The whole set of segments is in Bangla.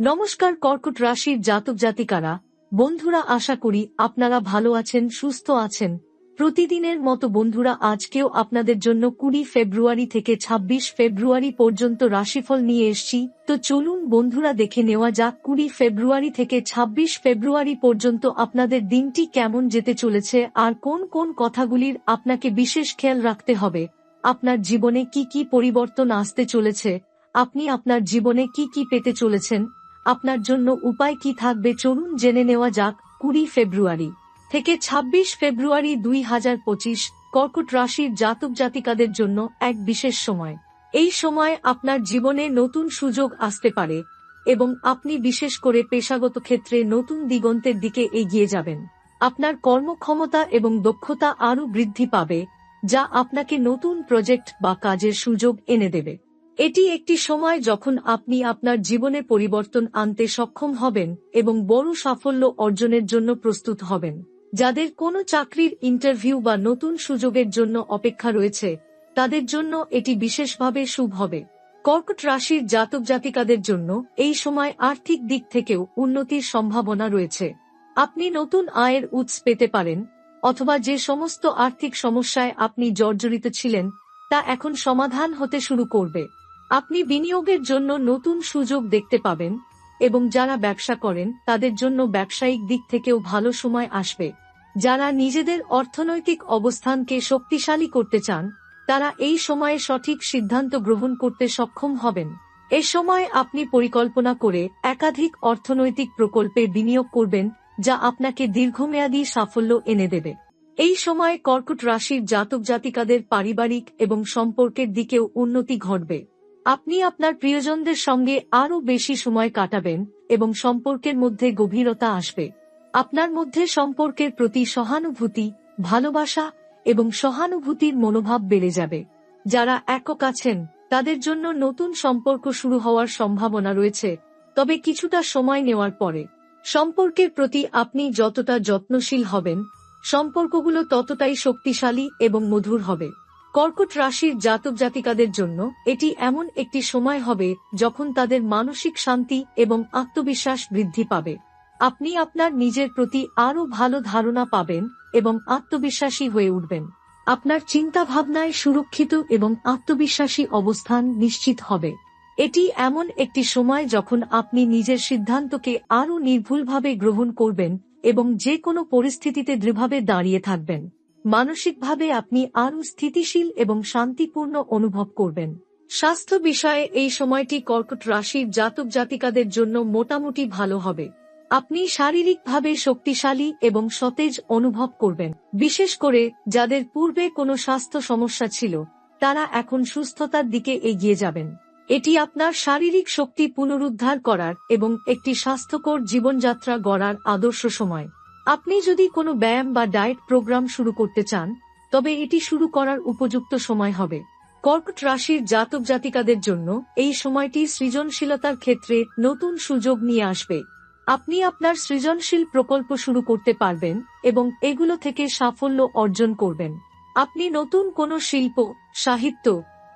নমস্কার কর্কট রাশির জাতক জাতিকারা, বন্ধুরা আশা করি আপনারা ভালো আছেন, সুস্থ আছেন। প্রতিদিনের মতো বন্ধুরা আজকেও আপনাদের জন্য কুড়ি ফেব্রুয়ারি থেকে ২৬ ফেব্রুয়ারি পর্যন্ত রাশিফল নিয়ে এসছি। তো চলুন বন্ধুরা দেখে নেওয়া যাক কুড়ি ফেব্রুয়ারি থেকে ২৬ ফেব্রুয়ারি পর্যন্ত আপনাদের দিনটি কেমন যেতে চলেছে আর কোন কোন কথাগুলির আপনাকে বিশেষ খেয়াল রাখতে হবে। আপনার জীবনে কি কি পরিবর্তন আসতে চলেছে? আপনি আপনার জীবনে কি কি পেতে চলেছেন? আপনার জন্য উপায় কি থাকবে চলুন জেনে নেওয়া যাক কুড়ি ফেব্রুয়ারি থেকে ২৬ ফেব্রুয়ারি দুই হাজার পঁচিশ কর্কট রাশির জাতক জাতিকাদের জন্য এক বিশেষ সময়। এই সময় আপনার জীবনে নতুন সুযোগ আসতে পারে এবং আপনি বিশেষ করে পেশাগত ক্ষেত্রে নতুন দিগন্তের দিকে এগিয়ে যাবেন। আপনার কর্মক্ষমতা এবং দক্ষতা আরও বৃদ্ধি পাবে, যা আপনাকে নতুন প্রজেক্ট বা কাজের সুযোগ এনে দেবে। এটি একটি সময় যখন আপনি আপনার জীবনে পরিবর্তন আনতে সক্ষম হবেন এবং বড় সাফল্য অর্জনের জন্য প্রস্তুত হবেন। যাদের কোনো চাকরির ইন্টারভিউ বা নতুন সুযোগের জন্য অপেক্ষা রয়েছে, তাদের জন্য এটি বিশেষভাবে শুভ হবে। কর্কট রাশির জাতক জাতিকাদের জন্য এই সময় আর্থিক দিক থেকেও উন্নতির সম্ভাবনা রয়েছে। আপনি নতুন আয়ের উৎস পেতে পারেন, অথবা যে সমস্ত আর্থিক সমস্যায় আপনি জর্জরিত ছিলেন, তা এখন সমাধান হতে শুরু করবে। আপনি বিনিয়োগের জন্য নতুন সুযোগ দেখতে পাবেন, এবং যারা ব্যবসা করেন, তাদের জন্য ব্যবসায়িক দিক থেকেও ভালো সময় আসবে। যারা নিজেদের অর্থনৈতিক অবস্থানকে শক্তিশালী করতে চান, তারা এই সময়ে সঠিক সিদ্ধান্ত গ্রহণ করতে সক্ষম হবেন। এ সময় আপনি পরিকল্পনা করে একাধিক অর্থনৈতিক প্রকল্পে বিনিয়োগ করবেন, যা আপনাকে দীর্ঘমেয়াদী সাফল্য এনে দেবে। এই সময় কর্কট রাশির জাতক জাতিকাদের পারিবারিক এবং সম্পর্কের দিকেও উন্নতি ঘটবে। আপনি আপনার প্রিয়জনদের সঙ্গে আরও বেশি সময় কাটাবেন এবং সম্পর্কের মধ্যে গভীরতা আসবে। আপনার মধ্যে সম্পর্কের প্রতি সহানুভূতি, ভালোবাসা এবং সহানুভূতির মনোভাব বেড়ে যাবে। যারা একক আছেন, তাদের জন্য নতুন সম্পর্ক শুরু হওয়ার সম্ভাবনা রয়েছে, তবে কিছুটা সময় নেওয়ার পরে। সম্পর্কের প্রতি আপনি যতটা যত্নশীল হবেন, সম্পর্কগুলো ততটাই শক্তিশালী এবং মধুর হবে। কর্কট রাশির জাতক জাতিকাদের জন্য এটি এমন একটি সময় হবে যখন তাদের মানসিক শান্তি এবং আত্মবিশ্বাস বৃদ্ধি পাবে। আপনি আপনার নিজের প্রতি আরও ভালো ধারণা পাবেন এবং আত্মবিশ্বাসী হয়ে উঠবেন। আপনার চিন্তা ভাবনায় সুরক্ষিত এবং আত্মবিশ্বাসী অবস্থান নিশ্চিত হবে। এটি এমন একটি সময় যখন আপনি নিজের সিদ্ধান্তকে আরও নির্ভুলভাবে গ্রহণ করবেন এবং যে কোনো পরিস্থিতিতে দৃঢ়ভাবে দাঁড়িয়ে থাকবেন। মানসিকভাবে আপনি আরও স্থিতিশীল এবং শান্তিপূর্ণ অনুভব করবেন। স্বাস্থ্য বিষয়ে এই সময়টি কর্কট রাশির জাতক জাতিকাদের জন্য মোটামুটি ভালো হবে। আপনি শারীরিকভাবে শক্তিশালী এবং সতেজ অনুভব করবেন। বিশেষ করে যাদের পূর্বে কোনো স্বাস্থ্য সমস্যা ছিল, তারা এখন সুস্থতার দিকে এগিয়ে যাবেন। এটি আপনার শারীরিক শক্তি পুনরুদ্ধার করার এবং একটি স্বাস্থ্যকর জীবনযাত্রা গড়ার আদর্শ সময়। আপনি যদি কোনো ব্যায়াম বা ডায়েট প্রোগ্রাম শুরু করতে চান, তবে এটি শুরু করার উপযুক্ত সময় হবে। কর্কট রাশির জাতক জাতিকাদের জন্য এই সময়টি সৃজনশীলতার ক্ষেত্রে নতুন সুযোগ নিয়ে আসবে। আপনি আপনার সৃজনশীল প্রকল্প শুরু করতে পারবেন এবং এগুলো থেকে সাফল্য অর্জন করবেন। আপনি নতুন কোনো শিল্প, সাহিত্য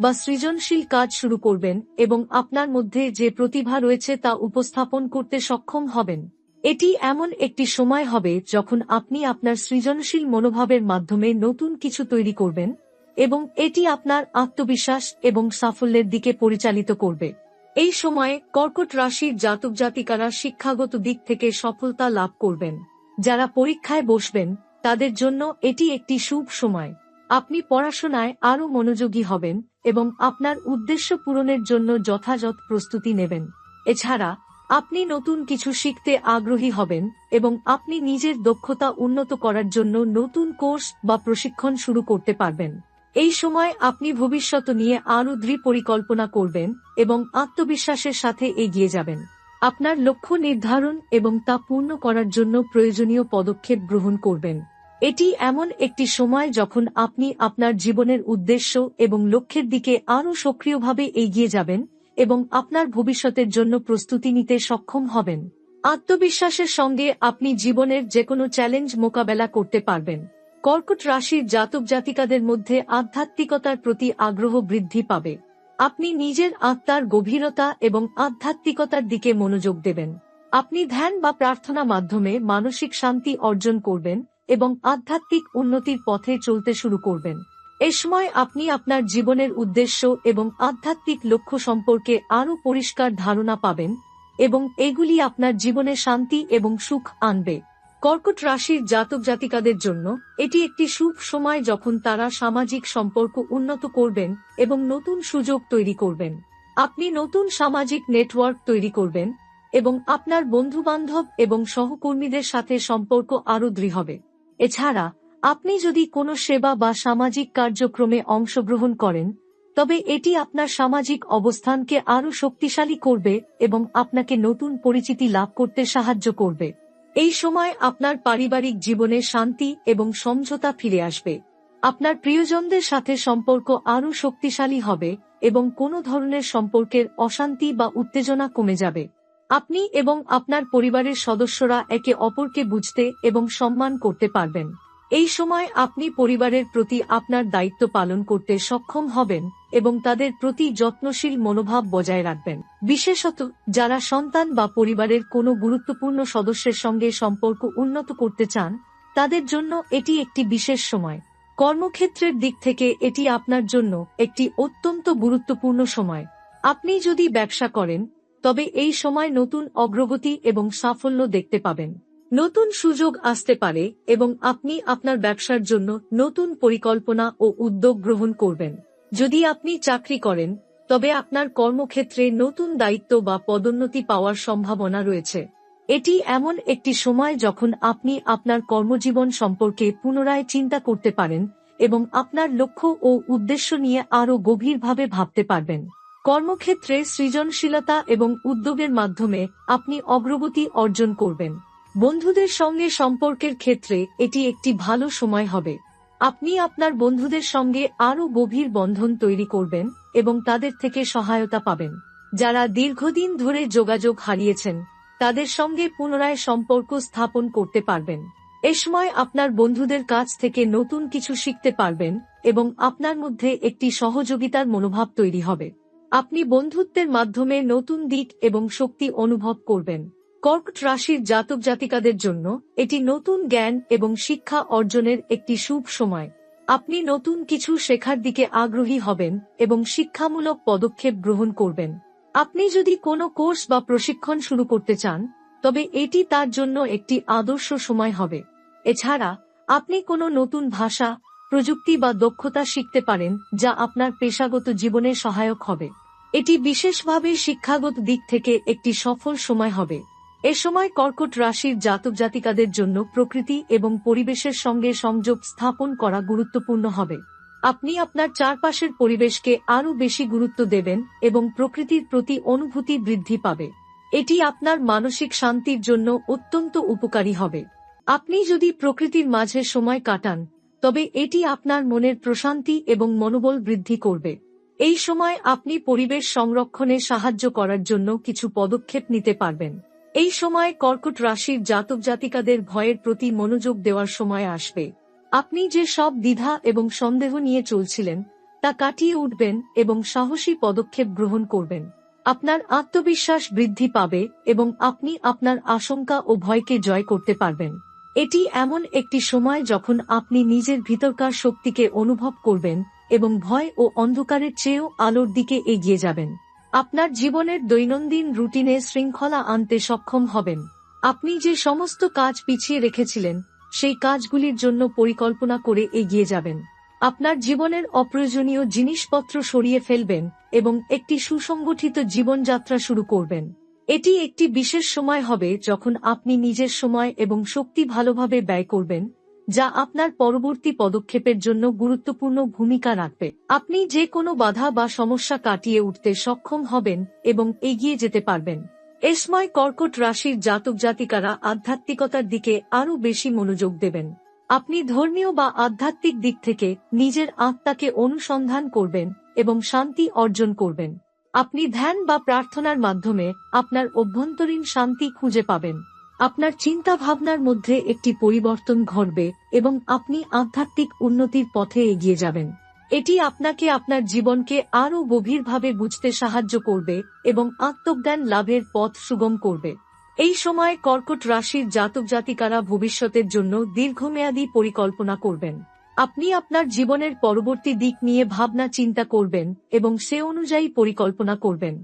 বা সৃজনশীল কাজ শুরু করবেন এবং আপনার মধ্যে যে প্রতিভা রয়েছে তা উপস্থাপন করতে সক্ষম হবেন। এটি এমন একটি সময় হবে যখন আপনি আপনার সৃজনশীল মনোভাবের মাধ্যমে নতুন কিছু তৈরি করবেন এবং এটি আপনার আত্মবিশ্বাস এবং সাফল্যের দিকে পরিচালিত করবে। এই সময়ে কর্কট রাশির জাতক জাতিকারা শিক্ষাগত দিক থেকে সফলতা লাভ করবেন। যারা পরীক্ষায় বসবেন, তাদের জন্য এটি একটি শুভ সময়। আপনি পড়াশোনায় আরও মনোযোগী হবেন এবং আপনার উদ্দেশ্য পূরণের জন্য যথাযথ প্রস্তুতি নেবেন। এছাড়া আপনি নতুন কিছু শিখতে আগ্রহী হবেন এবং আপনি নিজের দক্ষতা উন্নত করার জন্য নতুন কোর্স বা প্রশিক্ষণ শুরু করতে পারবেন। এই সময় আপনি ভবিষ্যৎ নিয়ে আরও দৃঢ় পরিকল্পনা করবেন এবং আত্মবিশ্বাসের সাথে এগিয়ে যাবেন। আপনার লক্ষ্য নির্ধারণ এবং তা পূর্ণ করার জন্য প্রয়োজনীয় পদক্ষেপ গ্রহণ করবেন। এটি এমন একটি সময় যখন আপনি আপনার জীবনের উদ্দেশ্য এবং লক্ষ্যের দিকে আরও সক্রিয়ভাবে এগিয়ে যাবেন এবং আপনার ভবিষ্যতের জন্য প্রস্তুতি নিতে সক্ষম হবেন। আত্মবিশ্বাসের সঙ্গে আপনি জীবনের যে কোনো চ্যালেঞ্জ মোকাবেলা করতে পারবেন। কর্কট রাশির জাতক জাতিকাদের মধ্যে আধ্যাত্মিকতার প্রতি আগ্রহ বৃদ্ধি পাবে। আপনি নিজের আত্মার গভীরতা এবং আধ্যাত্মিকতার দিকে মনোযোগ দেবেন। আপনি ধ্যান বা প্রার্থনা মাধ্যমে মানসিক শান্তি অর্জন করবেন এবং আধ্যাত্মিক উন্নতির পথে চলতে শুরু করবেন। এ সময় আপনি আপনার জীবনের উদ্দেশ্য এবং আধ্যাত্মিক লক্ষ্য সম্পর্কে আরও পরিষ্কার ধারণা পাবেন এবং এগুলি আপনার জীবনে শান্তি এবং সুখ আনবে। কর্কট রাশির জাতক জাতিকাদের জন্য এটি একটি শুভ সময় যখন তারা সামাজিক সম্পর্ক উন্নত করবেন এবং নতুন সুযোগ তৈরি করবেন। আপনি নতুন সামাজিক নেটওয়ার্ক তৈরি করবেন এবং আপনার বন্ধুবান্ধব এবং সহকর্মীদের সাথে সম্পর্ক আরও দৃঢ় হবে। এছাড়া আপনি যদি কোনো সেবা বা সামাজিক কার্যক্রমে অংশগ্রহণ করেন, তবে এটি আপনার সামাজিক অবস্থানকে আরও শক্তিশালী করবে এবং আপনাকে নতুন পরিচিতি লাভ করতে সাহায্য করবে। এই সময় আপনার পারিবারিক জীবনে শান্তি এবং সমঝোতা ফিরে আসবে। আপনার প্রিয়জনদের সাথে সম্পর্ক আরও শক্তিশালী হবে এবং কোনো ধরনের সম্পর্কের অশান্তি বা উত্তেজনা কমে যাবে। আপনি এবং আপনার পরিবারের সদস্যরা একে অপরকে বুঝতে এবং সম্মান করতে পারবেন। এই সময় আপনি পরিবারের প্রতি আপনার দায়িত্ব পালন করতে সক্ষম হবেন এবং তাদের প্রতি যত্নশীল মনোভাব বজায় রাখবেন। বিশেষত যারা সন্তান বা পরিবারের কোনো গুরুত্বপূর্ণ সদস্যের সঙ্গে সম্পর্ক উন্নত করতে চান, তাদের জন্য এটি একটি বিশেষ সময়। কর্মক্ষেত্রের দিক থেকে এটি আপনার জন্য একটি অত্যন্ত গুরুত্বপূর্ণ সময়। আপনি যদি ব্যবসা করেন, তবে এই সময় নতুন অগ্রগতি এবং সাফল্য দেখতে পাবেন। নতুন সুযোগ আসতে পারে এবং আপনি আপনার ব্যবসার জন্য নতুন পরিকল্পনা ও উদ্যোগ গ্রহণ করবেন। যদি আপনি চাকরি করেন, তবে আপনার কর্মক্ষেত্রে নতুন দায়িত্ব বা পদোন্নতি পাওয়ার সম্ভাবনা রয়েছে। এটি এমন একটি সময় যখন আপনি আপনার কর্মজীবন সম্পর্কে পুনরায় চিন্তা করতে পারেন এবং আপনার লক্ষ্য ও উদ্দেশ্য নিয়ে আরও গভীরভাবে ভাবতে পারবেন। কর্মক্ষেত্রে সৃজনশীলতা এবং উদ্যোগের মাধ্যমে আপনি অগ্রগতি অর্জন করবেন। বন্ধুদের সঙ্গে সম্পর্কের ক্ষেত্রে এটি একটি ভালো সময় হবে। আপনি আপনার বন্ধুদের সঙ্গে আরও গভীর বন্ধন তৈরি করবেন এবং তাদের থেকে সহায়তা পাবেন। যারা দীর্ঘদিন ধরে যোগাযোগ হারিয়েছেন, তাদের সঙ্গে পুনরায় সম্পর্ক স্থাপন করতে পারবেন। এ সময় আপনার বন্ধুদের কাছ থেকে নতুন কিছু শিখতে পারবেন এবং আপনার মধ্যে একটি সহযোগিতার মনোভাব তৈরি হবে। আপনি বন্ধুত্বের মাধ্যমে নতুন দিক এবং শক্তি অনুভব করবেন। কর্কট রাশির জাতক জাতিকাদের জন্য এটি নতুন জ্ঞান এবং শিক্ষা অর্জনের একটি শুভ সময়। আপনি নতুন কিছু শেখার দিকে আগ্রহী হবেন এবং শিক্ষামূলক পদক্ষেপ গ্রহণ করবেন। আপনি যদি কোনো কোর্স বা প্রশিক্ষণ শুরু করতে চান, তবে এটি তার জন্য একটি আদর্শ সময় হবে। এছাড়া, আপনি কোনো নতুন ভাষা, প্রযুক্তি বা দক্ষতা শিখতে পারেন যা আপনার পেশাগত জীবনে সহায়ক হবে। এটি বিশেষভাবে শিক্ষাগত দিক থেকে একটি সফল সময় হবে। এ সময় কর্কট রাশির জাতক জাতিকাদের জন্য প্রকৃতি এবং পরিবেশের সঙ্গে সংযোগ স্থাপন করা গুরুত্বপূর্ণ হবে। আপনি আপনার চারপাশের পরিবেশকে আরও বেশি গুরুত্ব দেবেন এবং প্রকৃতির প্রতি অনুভূতি বৃদ্ধি পাবে। এটি আপনার মানসিক শান্তির জন্য অত্যন্ত উপকারী হবে। আপনি যদি প্রকৃতির মাঝে সময় কাটান, তবে এটি আপনার মনের প্রশান্তি এবং মনোবল বৃদ্ধি করবে। এই সময় আপনি পরিবেশ সংরক্ষণে সাহায্য করার জন্য কিছু পদক্ষেপ নিতে পারবেন। এই সময় কর্কট রাশির জাতক জাতিকাদের ভয়ের প্রতি মনোযোগ দেওয়ার সময় আসবে। আপনি যে সব দ্বিধা এবং সন্দেহ নিয়ে চলছিলেন, তা কাটিয়ে উঠবেন এবং সাহসী পদক্ষেপ গ্রহণ করবেন। আপনার আত্মবিশ্বাস বৃদ্ধি পাবে এবং আপনি আপনার আশঙ্কা ও ভয়কে জয় করতে পারবেন। এটি এমন একটি সময় যখন আপনি নিজের ভিতরকার শক্তিকে অনুভব করবেন এবং ভয় ও অন্ধকারের চেয়েও আলোর দিকে এগিয়ে যাবেন। আপনার জীবনের দৈনন্দিন রুটিনে শৃঙ্খলা আনতে সক্ষম হবেন। আপনি যে সমস্ত কাজ পিছিয়ে রেখেছিলেন, সেই কাজগুলির জন্য পরিকল্পনা করে এগিয়ে যাবেন। আপনার জীবনের অপ্রয়োজনীয় জিনিসপত্র সরিয়ে ফেলবেন এবং একটি সুসংগঠিত জীবনযাত্রা শুরু করবেন। এটি একটি বিশেষ সময় হবে যখন আপনি নিজের সময় এবং শক্তি ভালোভাবে ব্যয় করবেন। যা আপনার পরবর্তী পদক্ষেপের জন্য গুরুত্বপূর্ণ ভূমিকা রাখবে। আপনি যে কোনো বাধা বা সমস্যা কাটিয়ে উঠতে সক্ষম হবেন এবং এগিয়ে যেতে পারবেন। এ সময় কর্কট রাশির জাতক জাতিকারা আধ্যাত্মিকতার দিকে আরও বেশি মনোযোগ দেবেন। আপনি ধর্মীয় বা আধ্যাত্মিক দিক থেকে নিজের আত্মাকে অনুসন্ধান করবেন এবং শান্তি অর্জন করবেন। আপনি ধ্যান বা প্রার্থনার মাধ্যমে আপনার অভ্যন্তরীণ শান্তি খুঁজে পাবেন। আপনার চিন্তা ভাবনার মধ্যে একটি পরিবর্তন ঘটবে এবং আপনি আধ্যাত্মিক উন্নতির পথে এগিয়ে যাবেন। এটি আপনাকে আপনার জীবনকে আরও গভীরভাবে বুঝতে সাহায্য করবে এবং আত্মজ্ঞান লাভের পথ সুগম করবে। এই সময় কর্কট রাশির জাতক জাতিকারা ভবিষ্যতের জন্য দীর্ঘমেয়াদী পরিকল্পনা করবেন। আপনি আপনার জীবনের পরবর্তী দিক নিয়ে ভাবনা চিন্তা করবেন এবং সে অনুযায়ী পরিকল্পনা করবেন।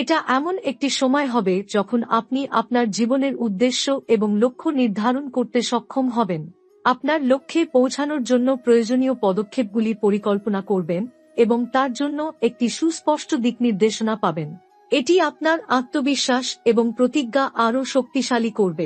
এটা এমন একটি সময় হবে যখন আপনি আপনার জীবনের উদ্দেশ্য এবং লক্ষ্য নির্ধারণ করতে সক্ষম হবেন। আপনার লক্ষ্যে পৌঁছানোর জন্য প্রয়োজনীয় পদক্ষেপগুলি পরিকল্পনা করবেন এবং তার জন্য একটি সুস্পষ্ট দিক নির্দেশনা পাবেন। এটি আপনার আত্মবিশ্বাস এবং প্রতিজ্ঞা আরও শক্তিশালী করবে।